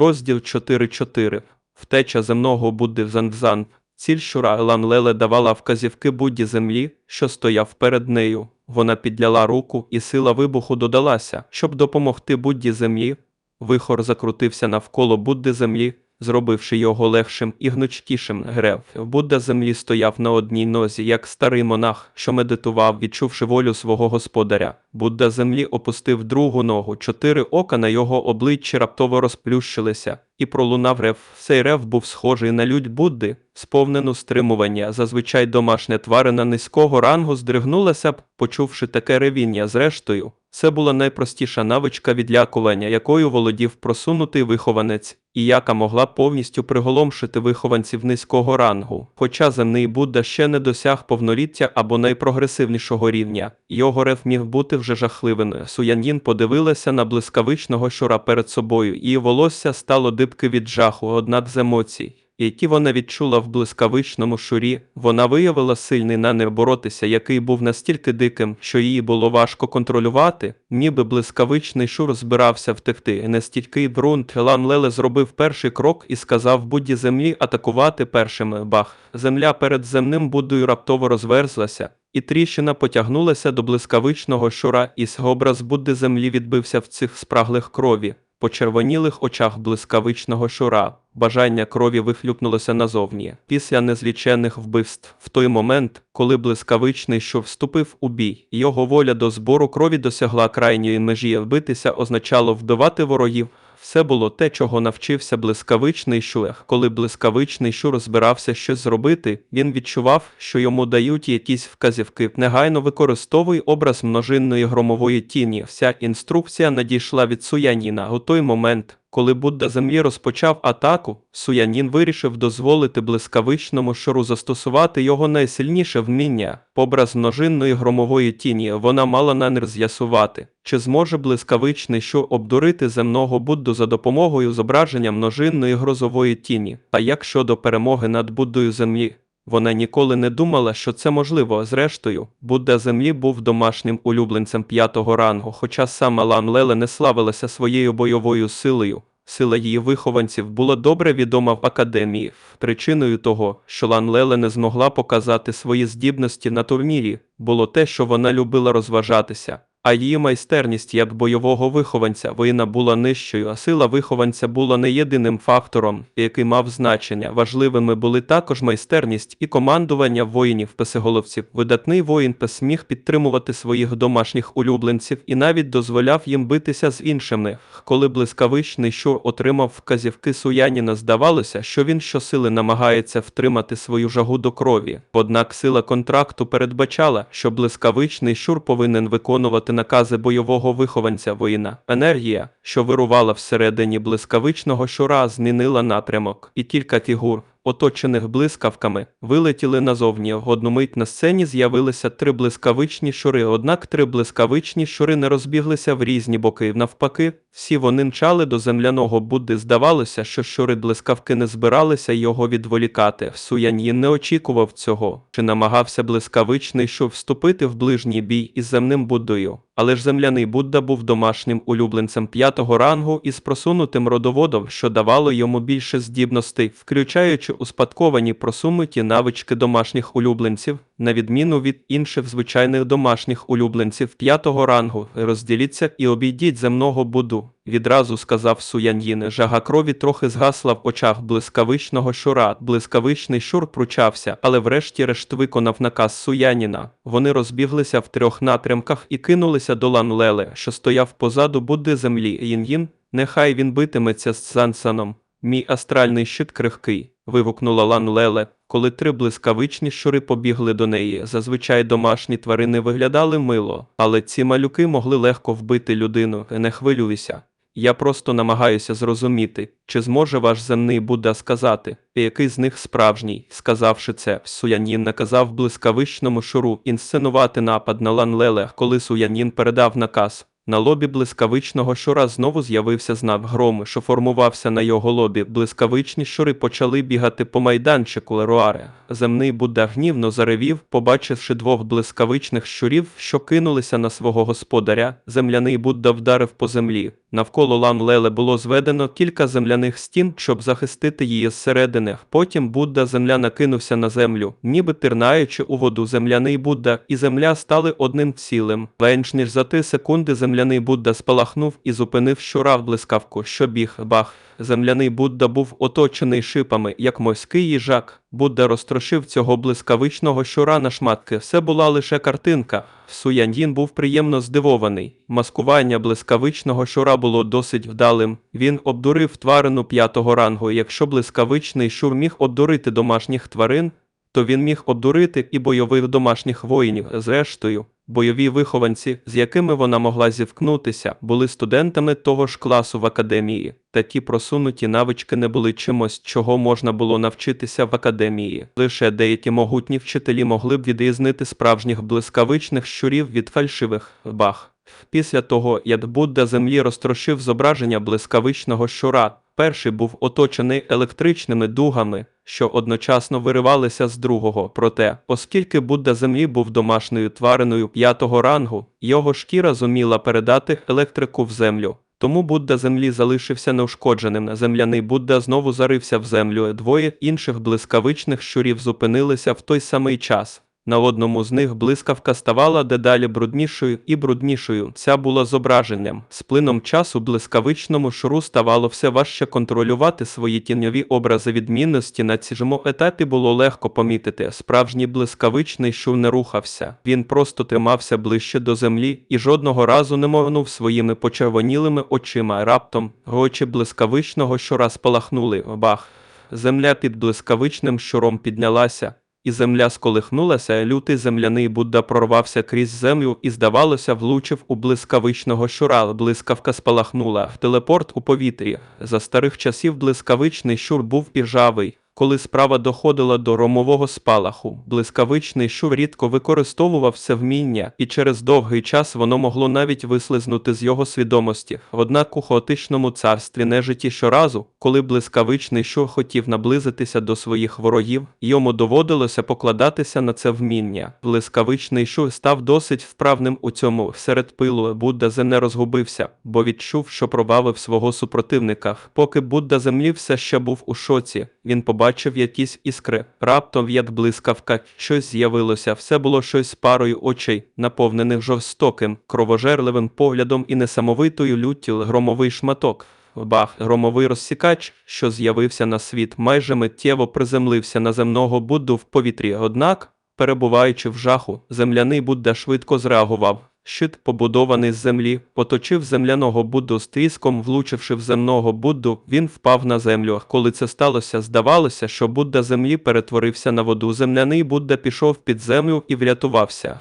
Розділ 4.4. Втеча земного Будди в Зангзан. Ціль Шура Елан Леле давала вказівки Будді землі, що стояв перед нею. Вона підляла руку, і сила вибуху додалася, щоб допомогти Будді землі. Вихор закрутився навколо Будди землі, зробивши його легшим і гнучкішим. Грев. Будда землі стояв на одній нозі, як старий монах, що медитував, відчувши волю свого господаря. Будда землі опустив другу ногу, чотири ока на його обличчі раптово розплющилися, і пролунав рев. Цей рев був схожий на лють Будди, сповнену стримування. Зазвичай домашня тварина низького рангу здригнулася б, почувши таке ревіння. Зрештою, це була найпростіша навичка відлякування, якою володів просунутий вихованець, і яка могла повністю приголомшити вихованців низького рангу. Хоча земний Будда ще не досяг повноліття або найпрогресивнішого рівня, його рев міг бути вже жахливим. Суянін подивилася на блискавичного щура перед собою, і волосся стало дибки від жаху, однак з емоцій. Які вона відчула в блискавичному шурі, вона виявила сильний намір боротися, який був настільки диким, що її було важко контролювати, ніби блискавичний шур збирався втекти. Настільки ґрунт Лан Леле зробив перший крок і сказав Будді землі атакувати першими. Бах! Земля перед земним Буддою раптово розверзлася, і тріщина потягнулася до блискавичного шура, і образ Будди землі відбився в цих спраглих крові. По червонілих очах блискавичного шура бажання крові вихлюпнулося назовні. Після незлічених вбивств, в той момент, коли блискавичний шур вступив у бій, його воля до збору крові досягла крайньої межі. Вбитися означало вдавати ворогів. Все було те, чого навчився блискавичний шур. Коли блискавичний шур збирався щось зробити, він відчував, що йому дають якісь вказівки. Негайно використовуй образ множинної громової тіні. Вся інструкція надійшла від Суяніна. У той момент, коли Будда землі розпочав атаку, Суянін вирішив дозволити блискавичному шуру застосувати його найсильніше вміння. Образ множинної громової тіні вона мала намір з'ясувати, чи зможе блискавичний що обдурити земного Будду за допомогою зображення множинної грозової тіні. А як щодо перемоги над Буддою землі? Вона ніколи не думала, що це можливо. Зрештою, Будда землі був домашнім улюбленцем п'ятого рангу, хоча сама Лан Леле не славилася своєю бойовою силою. Сила її вихованців була добре відома в академії. Причиною того, що Лан Леле не змогла показати свої здібності на турнірі, було те, що вона любила розважатися. А її майстерність як бойового вихованця воїна була нижчою, а сила вихованця була не єдиним фактором, який мав значення. Важливими були також майстерність і командування воїнів песеголовців. Видатний воїн пес міг підтримувати своїх домашніх улюбленців і навіть дозволяв їм битися з іншими. Коли блискавичний щур отримав вказівки Суяніна, здавалося, що він щосили намагається втримати свою жагу до крові. Однак сила контракту передбачала, що блискавичний щур повинен виконувати накази бойового вихованця воїна. Енергія, що вирувала всередині блискавичного щура, змінила напрямок, і кілька фігур, оточених блискавками, вилетіли назовні. Одну мить на сцені з'явилися три блискавичні щури, однак три блискавичні щури не розбіглися в різні боки. Навпаки, всі вони мчали до земляного Будди. Здавалося, що щури блискавки не збиралися його відволікати. Суян'їн не очікував цього, чи намагався блискавичний щур вступити в ближній бій із земним Буддою. Але ж земляний Будда був домашнім улюбленцем п'ятого рангу із просунутим родоводом, що давало йому більше здібностей, включаючи успадковані просунуті навички домашніх улюбленців, на відміну від інших звичайних домашніх улюбленців п'ятого рангу. Розділіться і обійдіть земного Будду. Відразу сказав Суян'їн. Жага крові трохи згасла в очах блискавичного щура. Блискавичний щур пручався, але врешті-решт виконав наказ Суяніна. Вони розбіглися в трьох напрямках і кинулися до Лан Леле, що стояв позаду Будди землі. Їн-Їн, нехай він битиметься з Сансаном. Мій астральний щит крихкий. вигукнула Лан Леле, коли три блискавичні щури побігли до неї. Зазвичай домашні тварини виглядали мило, але ці малюки могли легко вбити людину. Не хвилюйся. Я просто намагаюся зрозуміти, чи зможе ваш земний Будда сказати, який з них справжній. Сказавши це, Суянін наказав блискавичному шуру інсценувати напад на Лан Леле, коли Суянін передав наказ. На лобі блискавичного щура знову з'явився знак грому, що формувався на його лобі. Блискавичні щури почали бігати по майданчику Леруаре. Земний Будда гнівно заревів, побачивши двох блискавичних щурів, що кинулися на свого господаря. Земляний Будда вдарив по землі. Навколо лам Леле було зведено кілька земляних стін, щоб захистити її зсередини. Потім Будда земля накинувся на землю, ніби пірнаючи у воду земляний Будда, і земля стали одним цілим. Менш ніж за три секунди земляний Будда спалахнув і зупинив щура в блискавку, що біг бах. Земляний Будда був оточений шипами, як морський їжак. Будда розтрошив цього блискавичного щура на шматки. Все була лише картинка. Суяньїн був приємно здивований. Маскування блискавичного щура було досить вдалим. Він обдурив тварину п'ятого рангу. Якщо блискавичний щур міг обдурити домашніх тварин, то він міг обдурити і бойових домашніх воїнів. Зрештою, бойові вихованці, з якими вона могла зіткнутися, були студентами того ж класу в академії. Такі просунуті навички не були чимось, чого можна було навчитися в академії. Лише деякі могутні вчителі могли б відрізнити справжніх блискавичних щурів від фальшивих бах. Після того, як Будда землі розтрошив зображення блискавичного щура, перший був оточений електричними дугами, що одночасно виривалися з другого. Проте, оскільки Будда землі був домашньою твариною п'ятого рангу, його шкіра зуміла передати електрику в землю. Тому Будда землі залишився неушкодженим. Земляний Будда знову зарився в землю. Двоє інших блискавичних щурів зупинилися в той самий час. На одному з них блискавка ставала дедалі бруднішою і бруднішою. Ця була зображенням. З плином часу блискавичному шуру ставало все важче контролювати свої тіньові образи відмінності. На цьому етапі було легко помітити. Справжній блискавичний шур не рухався. Він просто тримався ближче до землі і жодного разу не моргнув своїми почервонілими очима. Раптом очі блискавичного щура спалахнули. Бах! Земля під блискавичним щуром піднялася. І земля сколихнулася, лютий земляний Будда прорвався крізь землю і, здавалося, влучив у блискавичного щура. Блискавка спалахнула в телепорт у повітрі. За старих часів блискавичний щур був іржавий. Коли справа доходила до ромового спалаху, блискавичний щур рідко використовував це вміння, і через довгий час воно могло навіть вислизнути з його свідомості. Однак у хаотичному царстві нежиті щоразу, коли блискавичний щур хотів наблизитися до своїх ворогів, йому доводилося покладатися на це вміння. Блискавичний щур став досить вправним у цьому. Серед пилу Будда Зе не розгубився, бо відчув, що пробавив свого супротивника. Поки Будда землі все ще був у шоці, він побачив якісь іскри. Раптом, як блискавка, щось з'явилося. Все було щось парою очей, наповнених жорстоким, кровожерливим поглядом і несамовитою люттю громовий шматок. Бах, громовий розсікач, що з'явився на світ, майже миттєво приземлився на земного Будду в повітрі. Однак, перебуваючи в жаху, земляний Будда швидко зреагував. Щит, побудований з землі, поточив земляного Будду з тріском, влучивши в земного Будду, він впав на землю. Коли це сталося, здавалося, що Будда землі перетворився на воду. Земляний Будда пішов під землю і врятувався.